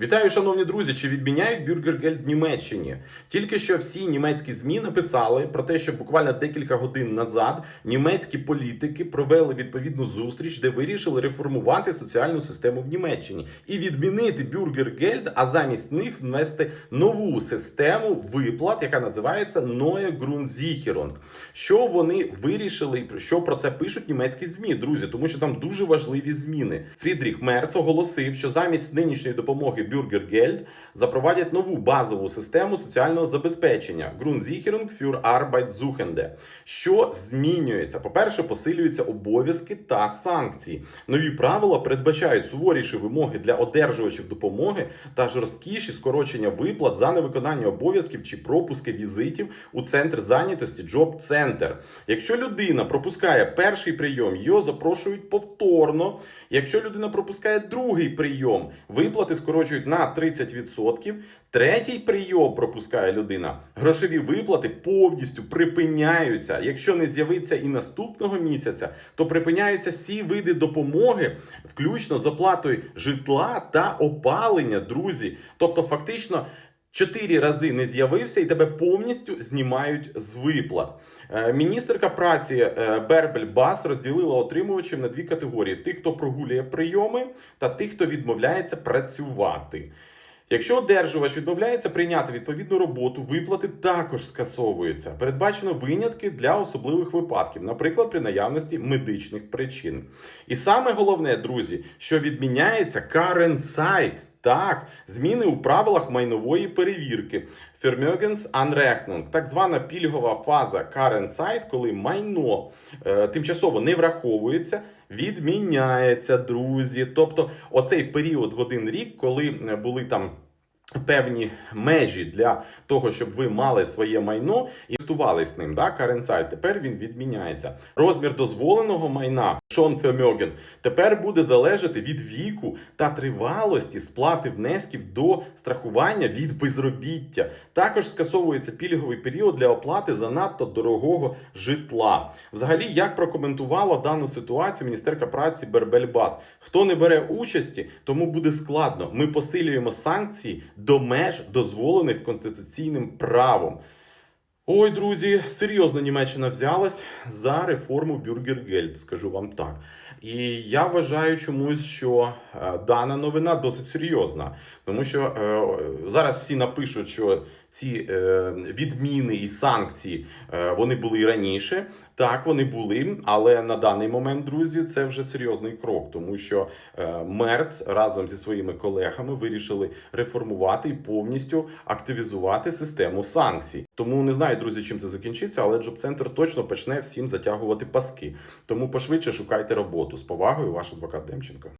Вітаю, шановні друзі! Чи відміняють Бюргергельд в Німеччині? Тільки що всі німецькі змі написали про те, що буквально декілька годин назад німецькі політики провели відповідну зустріч, де вирішили реформувати соціальну систему в Німеччині і відмінити Бюргергельд, а замість них внести нову систему виплат, яка називається Neue Grundsicherung. Що вони вирішили, і що про це пишуть німецькі змі, друзі, тому що там дуже важливі зміни. Фрідріх Мерц оголосив, що замість нинішньої допомоги Бюргергельд запровадять нову базову систему соціального забезпечення Grundsicherung für Arbeitssuchende. Що змінюється? По-перше, посилюються обов'язки та санкції. Нові правила передбачають суворіші вимоги для одержувачів допомоги та жорсткіші скорочення виплат за невиконання обов'язків чи пропуски візитів у центр зайнятості Job Center. Якщо людина пропускає перший прийом, його запрошують повторно. Якщо людина пропускає другий прийом, виплати скорочують на 30%. Третій прийом пропускає людина. Грошові виплати повністю припиняються. Якщо не з'явиться і наступного місяця, то припиняються всі види допомоги, включно з оплатою житла та опалення, друзі. Тобто, фактично. Чотири рази не з'явився і тебе повністю знімають з виплат. Е, Міністерка праці е, Бербель Бас розділила отримувачів на дві категорії: тих, хто прогулює прийоми, та тих, хто відмовляється працювати. Якщо одержувач відмовляється прийняти відповідну роботу, виплати також скасовуються. Передбачено винятки для особливих випадків, наприклад, при наявності медичних причин. І саме головне, друзі, що відміняється site. Так, зміни у правилах майнової перевірки. Vermögensanrechnung, так звана пільгова фаза current site, коли майно е, тимчасово не враховується, відміняється, друзі. Тобто, оцей період в один рік, коли е, були там. Певні межі для того, щоб ви мали своє майно і інвестували ним. Да, site, тепер він відміняється. Розмір дозволеного майна Шон Фемьоген тепер буде залежати від віку та тривалості сплати внесків до страхування від безробіття. Також скасовується пільговий період для оплати занадто дорогого житла. Взагалі, як прокоментувала дану ситуацію міністерка праці Бербель Бас, хто не бере участі, тому буде складно. Ми посилюємо санкції до меж дозволених конституційним правом. Ой, друзі, серйозно Німеччина взялась за реформу Бюргергельд, скажу вам так. І я вважаю чомусь, що е, дана новина досить серйозна, тому що е, зараз всі напишуть, що ці е, відміни і санкції е, вони були і раніше. Так, вони були, але на даний момент, друзі, це вже серйозний крок, тому що е, Мерц разом зі своїми колегами вирішили реформувати і повністю активізувати систему санкцій. Тому не знаю, друзі, чим це закінчиться, але Джоб Центр точно почне всім затягувати паски. Тому пошвидше шукайте роботу. З повагою, ваш адвокат Демченко.